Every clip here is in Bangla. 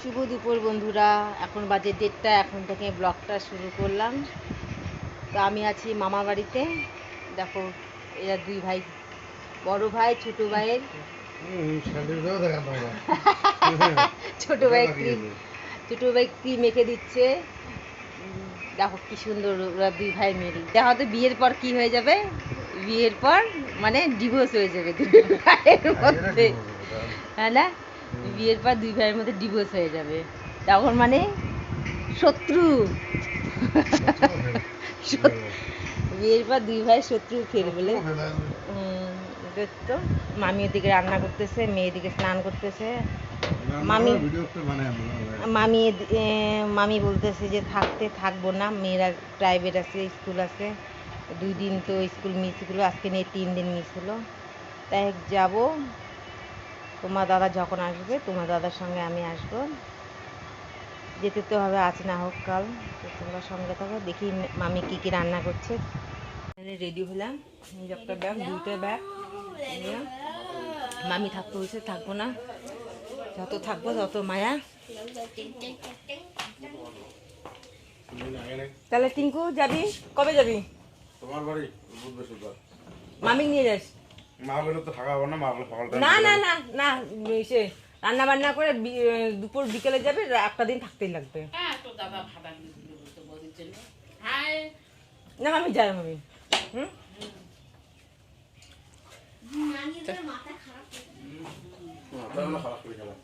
শুভ দুপুর বন্ধুরা। এখন বাজে দেড়টা এখন থেকে ব্লগটা শুরু করলাম। তো আমি আছি মামা বাড়িতে। দেখো এরা দুই ভাই বড় ভাই ছোট ভাইয়ের। ছোট ভাই ক্রিম ছোট ভাই ক্রিম মেখে দিচ্ছে? দেখো কি সুন্দর ওরা দুই ভাই মিল দেখো তো বিয়ের পর কি হয়ে যাবে? বিয়ের পর মানে ডিভোর্স হয়ে যাবে দুই ভাইয়ের মধ্যে। হ্যাঁ না? বিয়ের পর দুই ভাইয়ের মধ্যে ডিভোর্স হয়ে যাবে। তখন মানে শত্রু। বিয়ের পর দুই ভাই শত্রু ফের বলে। তো মামি ওদিকে রান্না করতেছে, মেয়ে এদিকে স্নান করতেছে। মামি মামি মামি বলতেছে যে থাকতে থাকব না, মেয়েরা প্রাইভেট আছে স্কুল আছে। দুই দিন তো স্কুল মিস হলো, আজকে নিয়ে তিন দিন মিস হলো। তাই যাব। তোমার দাদা যখন আসবে তোমার দাদার সঙ্গে আমি আসব। যেতে তো হবে আজ না হোক কাল তো তোমরা সঙ্গে থাকো দেখি মামি কি কি রান্না করছে। রেডি হলাম একটা ব্যাগ দুইটা ব্যাগ। মামি থাকতে হয়েছে থাকব না। যত থাকব তত মায়া। তাহলে টিঙ্কু যাবি? কবে যাবি? তোমার বাড়ি মামি নিয়ে যাস। মা বলে তো থাকা না মা বলে সকালটা না না না না সে রান্না বান্না করে দুপুর বিকেলে যাবে একটা দিন থাকতেই লাগবে। না আমি যাই আমি হুম?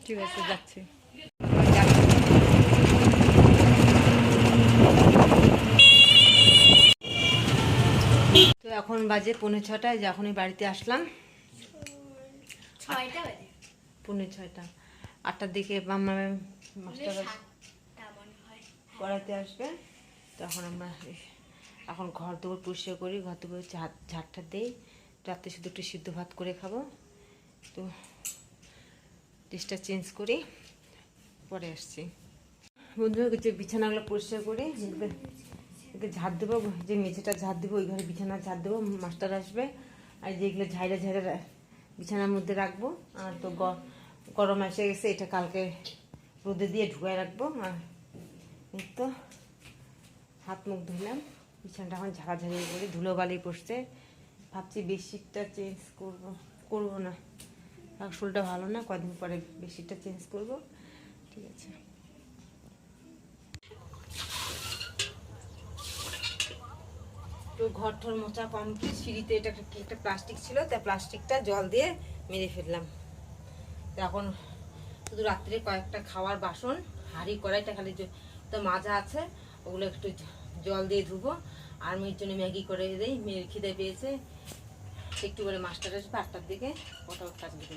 ঠিক আছে যাচ্ছি। এখন বাজে পৌনে ছটায় যখনই বাড়িতে আসলাম। ছয়টা বাজে? পৌনে ছয়টা। আটটার দিকে মাস্টার করাতে আসবে। তখন আমরা এখন ঘর দুপুর পরিষ্কার করি ঘর দুপুর ঝাড় ঝাড়টা দিই। রাতে শুধু একটু সিদ্ধ ভাত করে খাব। তো ডিশটা চেঞ্জ করি পরে আসছি। বন্ধুরা যে বিছানাগুলো পরিষ্কার করি এগুলো ঝাড় দেবো, যে মেঝেটা ঝাড় দেবো, ওই ঘরে বিছানা ঝাড় দেবো, মাস্টার আসবে। আর যেগুলো ঝাইরা ঝাইরা বিছানার মধ্যে রাখব। আর তো গরম এসে গেছে, এটা কালকে রোদে দিয়ে ঢুকায় রাখব। আর তো হাত মুখ ধুলাম বিছানাটা এখন ঝাড়াঝাড়ি করে ধুলো বালি পড়ছে। ভাবছি বেডশিটটা চেঞ্জ করব করব না। আসলটা ভালো না, কদিন পরে বেডশিটটা চেঞ্জ করব। ঠিক আছে। তো ঘর ঠর মোচা কমপ্লিট সিঁড়িতে এটা একটা প্লাস্টিক ছিল তাই প্লাস্টিকটা জল দিয়ে মেরে ফেললাম। তো এখন শুধু রাত্রে কয়েকটা খাওয়ার বাসন, হাঁড়ি, কড়াইটা খালি তো মাজা আছে, ওগুলো একটু জল দিয়ে ধুবো। আর মেয়ের জন্য ম্যাগি করে দিই, মেয়ের খিদে পেয়েছে। একটু করে মাস্টার আসবে আটটার দিকে ওটা কাজ দিতে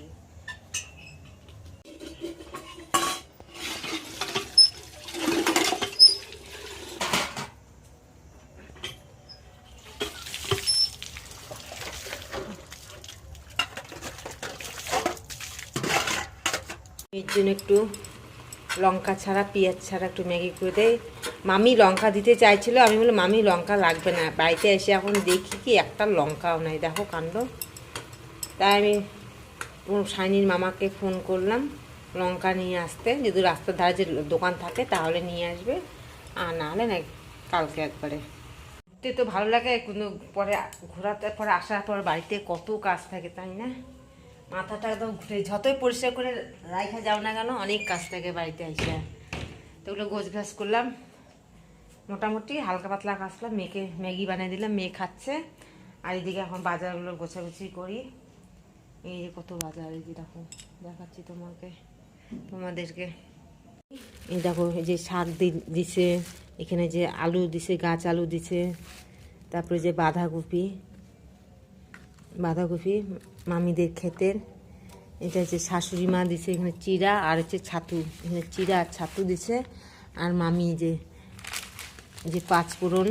এর জন্য একটু লঙ্কা ছাড়া, পেঁয়াজ ছাড়া একটু ম্যাগি করে দেয় মামি লঙ্কা দিতে চাইছিল, আমি বলি মামি, লঙ্কা লাগবে না। বাড়িতে এসে এখন দেখি কি একটা লঙ্কাও নাই। দেখো কাণ্ড। তাই আমি সাইনির মামাকে ফোন করলাম, লঙ্কা নিয়ে আসতে। যদি রাস্তার ধারে যে দোকান থাকে, তাহলে নিয়ে আসবে। আর না হলে না কালকে একবারে। ঘুরতে তো ভালো লাগে, কিন্তু পরে ঘোরাতে, পরে আসার পর বাড়িতে কত কাজ থাকে, তাই না? মাথাটা একদম ঘুরে, যতই পরিষ্কার করে রাখা যাও না কেন, অনেক কাজ থাকে বাড়িতে এসে তো ওগুলো গোছ ঘাস করলাম। মোটামুটি হালকা পাতলা কাজলাম মেয়েকে, ম্যাগি বানিয়ে দিলাম, মেয়ে খাচ্ছে। আর এদিকে এখন বাজারগুলো গোছাগুছি করি। এই যে কত বাজার, এই যে দেখো, দেখাচ্ছি তোমাকে, তোমাদেরকে। এই দেখো, এই যে শাক দিছে, এখানে যে আলু দিছে, গাছ আলু দিছে, তারপরে যে বাঁধাকপি। বাঁধাকপি মামিদের ক্ষেতের। এটা হচ্ছে শাশুড়ি মা দিছে এখানে চিরা আর হচ্ছে ছাতু। এখানে চিরা আর ছাতু দিছে। আর মামি যে যে পাঁচফোড়ন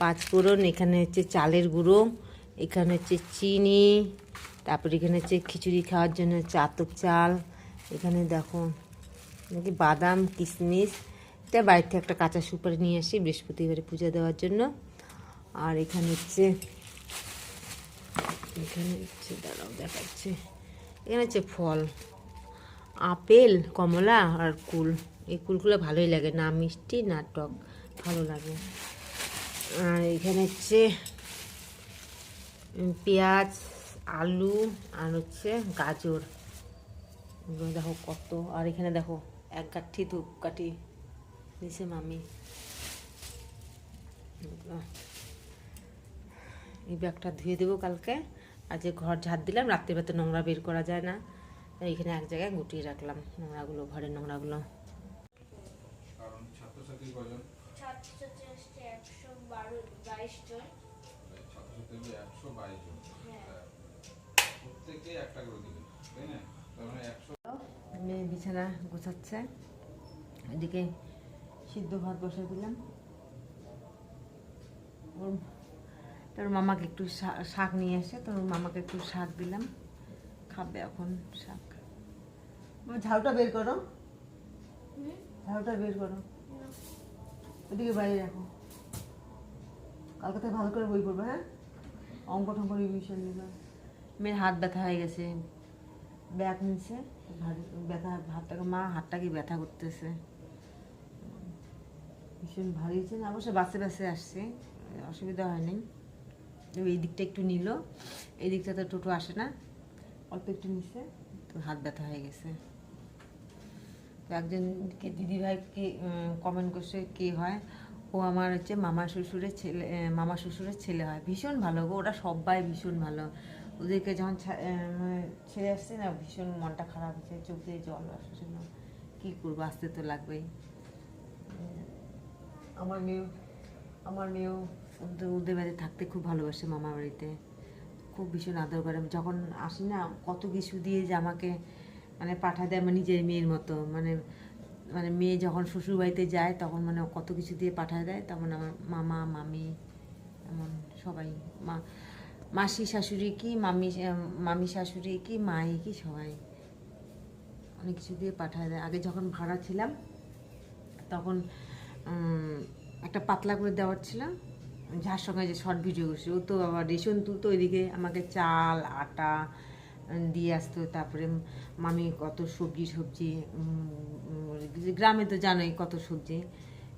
পাঁচফোড়ন, এখানে হচ্ছে চালের গুঁড়ো, এখানে হচ্ছে চিনি, তারপর এখানে হচ্ছে খিচুড়ি খাওয়ার জন্য আতপ চাল, এখানে দেখো, নাকি বাদাম কিশমিশ এটা থেকে একটা কাঁচা সুপারি নিয়ে আসি বৃহস্পতিবারে পূজা দেওয়ার জন্য। আর এখানে হচ্ছে এখানে হচ্ছে, দাঁড়াও দেখাচ্ছে। এখানে হচ্ছে ফল, আপেল, কমলা আর কুল। এই কুলগুলো ভালোই লাগে, না মিষ্টি, না টক, ভালো লাগে। আর এখানে হচ্ছে পেঁয়াজ, আলু আর হচ্ছে গাজর। দেখো কত, আর এখানে দেখো এক কাঠি ধূপকাঠি দিছে মামি। এই ব্যাগটা ধুয়ে দেবো কালকে। আর যে ঘর ঝাড় দিলাম রাত্রিবেলা তো নোংরা বের করা যায় না। তাই এখানে এক জায়গায় গুটিয়ে রাখলাম নোংরাগুলো ঘরের নোংরাগুলো। হ্যাঁ। প্রত্যেকে একটা করে দিবে তাই না? তার মানে মেয়ে বিছানা গোছাচ্ছে। এদিকে সিদ্ধ ভাত বসে দিলাম। ওর তোর মামাকে একটু শা- শাক নিয়ে এসে তোর মামাকে একটু শাক দিলাম। খাবে এখন শাক। মা, ঝাউটা বের করো। ঝাউটা বের করো। ওদিকে বাইরে রাখো। কালকে থেকে ভালো করে বই পড়বে হ্যাঁ? অঙ্ক টঙ্ক রিভিশন দিবে মেয়ের হাত ব্যথা হয়ে গেছে। ব্যাগ নিচ্ছে ভারী ব্যথা হাতটাকে মা হাতটাকে ব্যথা করতেছে? ভীষণ ভারী হচ্ছে না? অবশ্য বাসে বাসে আসছে। অসুবিধা হয়নি। এই দিকটা একটু নিল। এই দিকটা তো টোটো আসে না। অল্প একটু নিচ্ছে তো হাত ব্যথা হয়ে গেছে। তো একজন কে দিদিভাই কে কমেন্ট করছে কে হয়? ও আমার হচ্ছে মামা শ্বশুরের ছেলে মামা শ্বশুরের ছেলে হয়। ভীষণ ভালো গো, ওরা সবাই ভীষণ ভালো। ওদেরকে যখন ছেড়ে আসছে না, ভীষণ মনটা খারাপ হচ্ছে চোখ দিয়ে জল আসছিল কী করব, আসতে তো লাগবেই। আমার মেয়েও আমার মেয়েও ওদের ওদের বাড়িতে থাকতে খুব ভালোবাসে মামা বাড়িতে। খুব ভীষণ আদর করে। যখন আসি না, কত কিছু দিয়ে যে আমাকে মানে পাঠায় দেয় আমার নিজের মেয়ের মতো। মানে মানে মেয়ে যখন শ্বশুর বাড়িতে যায়, তখন মানে কত কিছু দিয়ে পাঠায় দেয়। তখন আমার মামা, মামি, এমন সবাই। মা, মাসি, শাশুড়ি কি, মামি মামি, শাশুড়ি কি, মাই কি, সবাই। অনেক কিছু দিয়ে পাঠায় দেয়। আগে যখন ভাড়া ছিলাম, তখন একটা পাতলা করে দেওয়ার ছিল। যার সঙ্গে যে শর্ট ভিডিও করছে ও তো আবার রেশন তুলতো ওইদিকে আমাকে চাল আটা দিয়ে আসতো তারপরে মামি কত সবজি সবজি গ্রামে তো জানোই কত সবজি।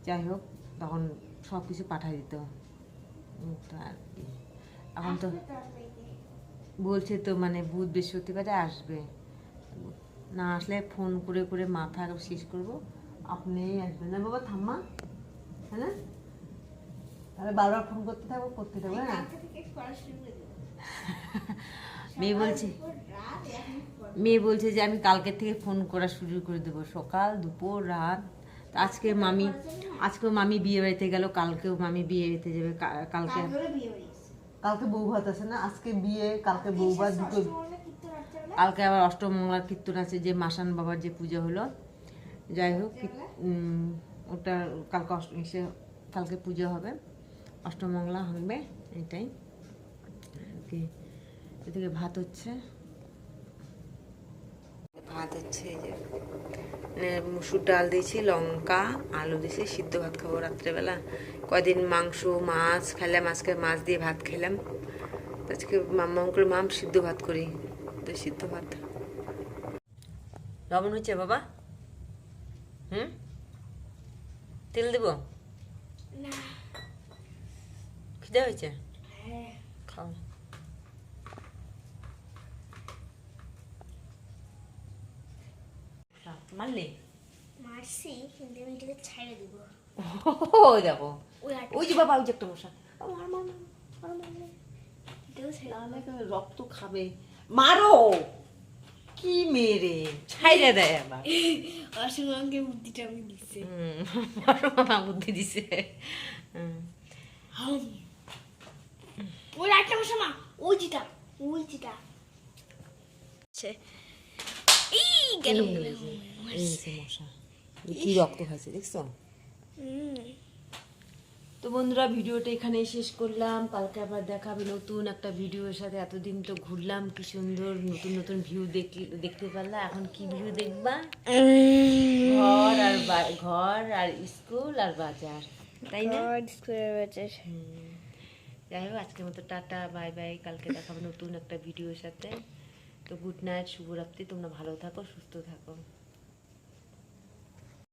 যাই হোক তখন সব কিছু পাঠাই দিত আর কি। এখন তো বলছে তো মানে বুধ বৃহস্পতিবারে আসবে। না আসলে ফোন করে করে মাথা শেষ করব। আপনিই আসবেন। না বাবা থাম্মা। হ্যাঁ তাহলে বারবার ফোন করতে থাকব করতে থাকব হ্যাঁ? মেয়ে বলছে। মেয়ে বলছে যে আমি কালকে থেকে ফোন করা শুরু করে দেবো। সকাল দুপুর রাত। আজকে মামি আজকেও মামি বিয়ে বাড়িতে গেল কালকেও মামি বিয়ে বাড়িতে যাবে কালকে। কালকে বউ ভাত আছে না? আজকে বিয়ে কালকে বউ ভাত দুটো? কালকে আবার অষ্টমঙ্গলার কীর্তন আছে যে মাসান বাবার যে পুজো হলো। যাই হোক ওটা কালকে অষ্ট সে কালকে পুজো হবে। অষ্টমঙ্গলা হবে, এটাই। কি এদিকে ভাত হচ্ছে। ভাত হচ্ছে এই যে মানে মুসুর ডাল দিয়েছি, লঙ্কা, আলু দিয়েছি, সিদ্ধ ভাত খাব রাত্রেবেলা। কয়দিন মাংস, মাছ খেলাম, আজকে মাছ দিয়ে ভাত খেলাম। আজকে মাম্মাম করে মাম সিদ্ধ ভাত করি তো সিদ্ধ ভাত। লবণ হচ্ছে বাবা? হুম? তেল দেব? খিদে হয়েছে হ্যাঁ খাও মারলে মারছি কিন্তু আমি এটাকে দিব ও দেখো ওই যে বাবা ওই যে একটা মশা ও, মার, মার, মার, রক্ত খাবে মারো কি মেরে ছাইরে দেয় আবার অসুমাকে বুদ্ধিটা আমি হুম, মারো মামা বুদ্ধি দিছে হুম। ওই একটা বসে মা ওই যেটা ওই যেটা কি রক্ত খাইছে দেখছ? তো বন্ধুরা ভিডিওটা এখানেই শেষ করলাম। কালকে আবার দেখাবে নতুন একটা ভিডিওর সাথে। এতদিন তো ঘুরলাম কি সুন্দর নতুন নতুন ভিউ দেখতে পারলাম এখন কি ভিউ দেখবা? ঘর আর ঘর আর স্কুল আর বাজার। তাই না? স্কুলের বাজার। যাই হোক আজকের মতো টাটা, বাই বাই। কালকে দেখাবো নতুন একটা ভিডিওর সাথে। তো গুড নাইট শুভরাত্রি। তোমরা ভালো থাকো, সুস্থ থাকো।